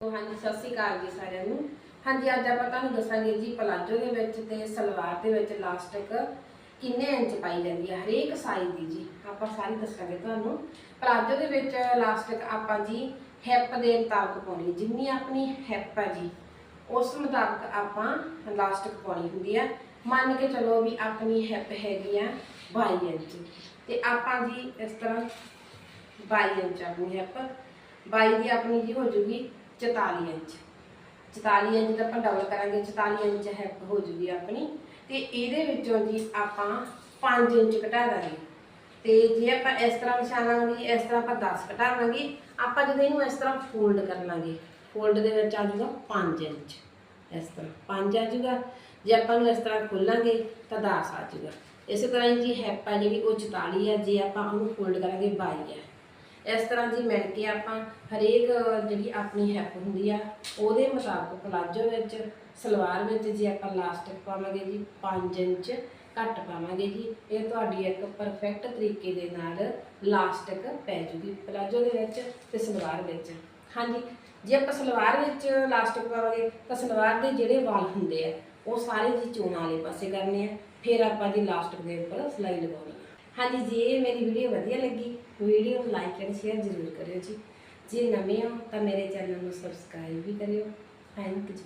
ਹਾਂਜੀ, ਸਤਿ ਸ਼੍ਰੀ ਅਕਾਲ ਜੀ ਸਾਰਿਆਂ ਨੂੰ। ਹਾਂਜੀ, ਅੱਜ ਆਪਾਂ ਤੁਹਾਨੂੰ ਦੱਸਾਂਗੇ ਜੀ ਪਲਾਜੋ ਦੇ ਵਿੱਚ ਤੇ ਸਲਵਾਰ ਦੇ ਵਿੱਚ ਲਾਸਟਿਕ ਕਿੰਨੇ ਇੰਚ ਪਾਈ ਜਾਂਦੀ ਹੈ ਹਰੇਕ ਸਾਈਜ਼ ਦੀ ਜੀ। ਆਪਾਂ ਸਾਰੀ ਦੱਸਾਂਗੇ ਤੁਹਾਨੂੰ। ਪਲਾਜੋ ਦੇ ਵਿੱਚ ਲਾਸਟਿਕ ਆਪਾਂ ਜੀ ਹਿੱਪ ਦੇ ਮੁਤਾਬਕ ਪਾਉਣੀ ਜਿੰਨੀ ਆਪਣੀ ਹਿੱਪ ਹੈ ਜੀ, ਉਸ ਮੁਤਾਬਕ ਆਪਾਂ ਲਾਸਟਿਕ ਪਾਉਣੀ ਹੁੰਦੀ ਹੈ ਮੰਨ ਕੇ ਚਲੋ ਵੀ ਆਪਣੀ ਹਿੱਪ ਹੈਗੀ ਆ 22 ਇੰਚ। ਤੇ ਆਪਾਂ ਜੀ ਇਸ ਤਰ੍ਹਾਂ 22 ਇੰਚ ਆਪਣੀ ਹਿੱਪ 22 ਦੀ ਆਪਣੀ ਜੀ ਹੋ ਜੂਗੀ 44 ਇੰਚ। 44 ਇੰਚ ਦਾ ਆਪਾਂ ਡਬਲ ਕਰਾਂਗੇ 44 ਇੰਚ ਹਿੱਪ ਹੋ ਜੂਗੀ ਆਪਣੀ। ਤੇ ਇਹਦੇ ਵਿੱਚੋਂ ਜੀ ਆਪਾਂ 5 ਇੰਚ ਘਟਾ ਦਾਂਗੇ। ਤੇ ਜੇ ਆਪਾਂ ਇਸ ਤਰ੍ਹਾਂ ਵਿਛਾਵਾਂਗੇ, ਇਸ ਤਰ੍ਹਾਂ ਆਪਾਂ 10 ਘਟਾਵਾਂਗੇ, ਆਪਾਂ ਜਦੋਂ ਇਹਨੂੰ ਇਸ ਤਰ੍ਹਾਂ ਫੋਲਡ ਕਰ ਲਾਂਗੇ ਫੋਲਡ ਦੇ ਵਿੱਚ ਆ ਜੂਗਾ 5 ਇੰਚ। ਇਸ ਤਰ੍ਹਾਂ 5 ਆ ਜੂਗਾ। ਜੇ ਆਪਾਂ ਨੂੰ ਇਸ ਤਰ੍ਹਾਂ ਖੋਲਾਂਗੇ ਤਾਂ 10 ਆ ਜੂਗਾ। ਇਸੇ ਤਰ੍ਹਾਂ ਹੀ ਜੀ ਹੈਪ ਆ ਜਿਹੜੀ ਉਹ 44 ਹੈ ਜੇ ਆਪਾਂ ਉਹਨੂੰ ਫੋਲਡ ਕਰਾਂਗੇ 22 ਹੈ ਇਸ ਤਰ੍ਹਾਂ ਜੀ ਮਿਲ ਕੇ ਆਪਾਂ ਹਰੇਕ ਜਿਹੜੀ ਆਪਣੀ ਹੈਪ ਹੁੰਦੀ ਆ, ਉਹਦੇ ਮੁਤਾਬਕ ਪਲਾਜੋ ਵਿੱਚ, ਸਲਵਾਰ ਵਿੱਚ ਜੇ ਆਪਾਂ ਲਾਸਟਿਕ ਪਾਵਾਂਗੇ ਜੀ 5 ਇੰਚ ਘੱਟ ਪਾਵਾਂਗੇ ਜੀ, ਇਹ ਤੁਹਾਡੀ ਇੱਕ ਪਰਫੈਕਟ ਤਰੀਕੇ ਦੇ ਨਾਲ ਲਾਸਟਿਕ ਪੈ ਜੂਗੀ ਪਲਾਜੋ ਦੇ ਵਿੱਚ ਤੇ ਸਲਵਾਰ ਵਿੱਚ। ਹਾਂਜੀ, ਜੇ ਆਪਾਂ ਸਲਵਾਰ ਵਿੱਚ ਲਾਸਟਿਕ ਪਾਵਾਂਗੇ, ਤਾਂ ਸਲਵਾਰ ਦੇ ਜਿਹੜੇ ਵਾਲ ਹੁੰਦੇ ਆ, ਉਹ ਸਾਰੇ ਜੀ ਚੋਣਾਂ ਵਾਲੇ ਪਾਸੇ ਕਰਨੇ ਆ, ਫਿਰ ਆਪਾਂ ਜੀ ਲਾਸਟਿਕ ਦੇ ਉੱਪਰ ਸਲਾਈ ਲਗਾਉਣੀ ਆ। ਹਾਂਜੀ ਜੇ, ਇਹ ਮੇਰੀ ਵੀਡੀਓ ਵਧੀਆ ਲੱਗੀ। ਵੀਡੀਓ ਨੂੰ ਲਾਈਕ ਐਂਡ ਸ਼ੇਅਰ ਜ਼ਰੂਰ ਕਰਿਓ ਜੀ। ਜੇ ਨਵੇਂ ਹੋ ਤਾਂ ਮੇਰੇ ਚੈਨਲ ਨੂੰ ਸਬਸਕ੍ਰਾਈਬ ਵੀ ਕਰਿਓ। Thank you